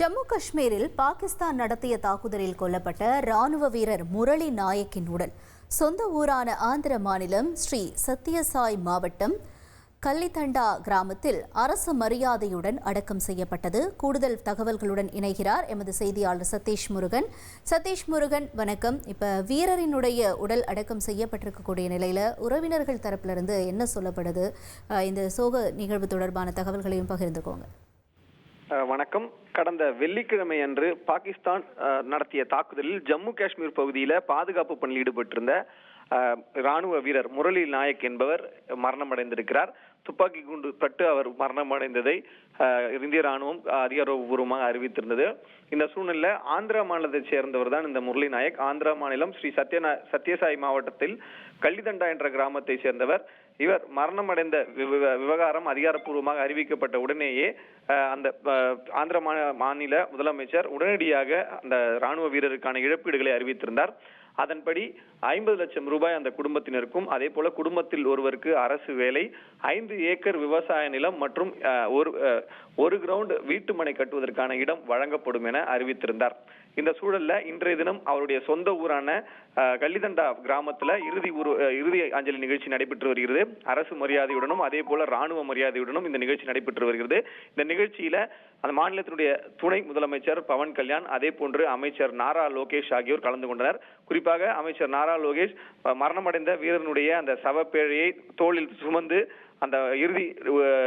ஜம்மு காஷ்மீரில் பாகிஸ்தான் நடத்திய தாக்குதலில் கொல்லப்பட்ட ராணுவ வீரர் முரளி நாயக்கின் உடல். சொந்த ஊரான ஆந்திர மாநிலம் ஸ்ரீ சத்யசாய் மாவட்டம் கல்லித்தண்டா கிராமத்தில் அரசு மரியாதையுடன் அடக்கம் செய்யப்பட்டது. கூடுதல் தகவல்களுடன் இணைகிறார் எமது செய்தியாளர் சதீஷ் முருகன். சதீஷ் முருகன் வணக்கம். இப்ப வீரரினுடைய உடல் அடக்கம் செய்யப்பட்டிருக்கக்கூடிய நிலையில உறவினர்கள் தரப்பிலிருந்து என்ன சொல்லப்படுது? இந்த சோக நிகழ்வு தொடர்பான தகவல்களையும் பகிர்ந்துக்கோங்க. வணக்கம். கடந்த வெள்ளிக்கிழமை அன்று பாகிஸ்தான் நடத்திய தாக்குதலில் ஜம்மு காஷ்மீர் பகுதியில் பாதுகாப்பு பணியில் ஈடுபட்டிருந்த ராணுவ வீரர் முரளி நாயக் என்பவர் மரணமடைந்திருக்கிறார். துப்பாக்கி குண்டு பட்டு அவர் மரணமடைந்ததை இந்திய ராணுவம் அதிகாரபூர்வமாக அறிவித்திருந்தது. இந்த சூழ்நிலை ஆந்திரா மாநிலத்தைச் சேர்ந்தவர் தான் இந்த முரளி நாயக். ஆந்திரா மாநிலம் ஸ்ரீ சத்யநா சத்யசாய் மாவட்டத்தில் கள்ளிதண்டா என்ற கிராமத்தை சேர்ந்தவர். இவர் மரணமடைந்த விவ- விவகாரம் அதிகாரப்பூர்வமாக அறிவிக்கப்பட்ட உடனேயே அந்த ஆந்திர மாநில முதலமைச்சர் உடனடியாக அந்த ராணுவ வீரருக்கான இழப்பீடுகளை அறிவித்திருந்தார். அதன்படி ஐம்பது லட்சம் ரூபாய் அந்த குடும்பத்தினருக்கும் அதே போல குடும்பத்தில் ஒருவருக்கு அரசு வேலை ஐந்து ஏக்கர் விவசாய நிலம் மற்றும் ஒரு ஒரு கிரவுண்ட் வீட்டுமனை கட்டுவதற்கான இடம் வழங்கப்படும் என அறிவித்திருந்தார். இந்த சூழல்ல இன்றைய தினம் அவருடைய சொந்த ஊரான கள்ளிதண்டா கிராமத்துல இறுதி உரு இறுதி அஞ்சலி நிகழ்ச்சி நடைபெற்று வருகிறது. அரசு மரியாதையுடனும் அதே போல ராணுவ மரியாதையுடனும் இந்த நிகழ்ச்சி நடைபெற்று வருகிறது. இந்த நிகழ்ச்சியில அந்த மாநிலத்தினுடைய துணை முதலமைச்சர் பவன் கல்யாண் அதே போன்று அமைச்சர் நாரா லோகேஷ் ஆகியோர் கலந்து கொண்டனர். குறிப்பாக அமைச்சர் நாரா லோகேஷ் மரணமடைந்த வீரனுடைய அந்த சவப்பேழையை தோளில் சுமந்து அந்த இறுதி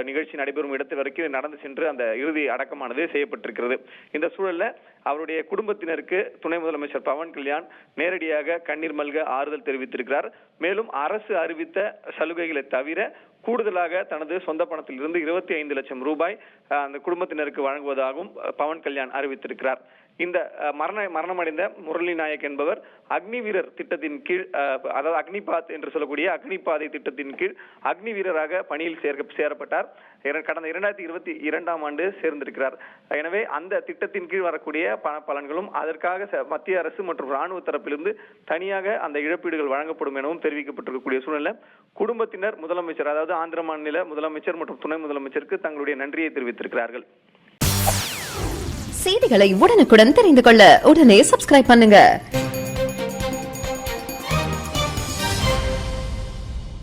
நிகழ்ச்சி நடைபெறும் இடத்து வரைக்கும் நடந்து சென்று அந்த இறுதி அடக்கமானது செய்யப்பட்டிருக்கிறது. இந்த சூழல்ல அவருடைய குடும்பத்தினருக்கு துணை முதலமைச்சர் பவன் கல்யாண் நேரடியாக கண்ணீர் மல்க ஆறுதல் தெரிவித்திருக்கிறார். மேலும் அரசு அறிவித்த சலுகைகளை தவிர கூடுதலாக தனது சொந்த பணத்திலிருந்து இருபத்தி ஐந்து லட்சம் ரூபாய் அந்த குடும்பத்தினருக்கு வழங்குவதாகவும் பவன் கல்யாண் அறிவித்திருக்கிறார். இந்த மரண மரணமடைந்த முரளி நாயக் என்பவர் அக்னி வீரர் திட்டத்தின் கீழ் அதாவது அக்னிபாத் என்று சொல்லக்கூடிய அக்னிபாதை திட்டத்தின் கீழ் அக்னி வீரராக பணியில் சேர்க்க சேரப்பட்டார். கடந்த இரண்டாயிரத்தி இருபத்தி இரண்டாம் ஆண்டு சேர்ந்திருக்கிறார். எனவே அந்த திட்டத்தின் கீழ் வரக்கூடிய பண பலன்களும் அதற்காக மத்திய அரசு மற்றும் ராணுவ தரப்பிலிருந்து தனியாக அந்த இழப்பீடுகள் வழங்கப்படும் எனவும் தெரிவிக்கப்பட்டிருக்கக்கூடிய சூழ்நிலை. குடும்பத்தினர் முதலமைச்சர் அதாவது ஆந்திர மாநில முதலமைச்சர் மற்றும் துணை முதலமைச்சருக்கு தங்களுடைய நன்றியை தெரிவித்திருக்கிறார்கள். செய்திகளை உடனுக்குடன் தெரிந்து கொள்ள உடனே சப்ஸ்கிரைப் பண்ணுங்க.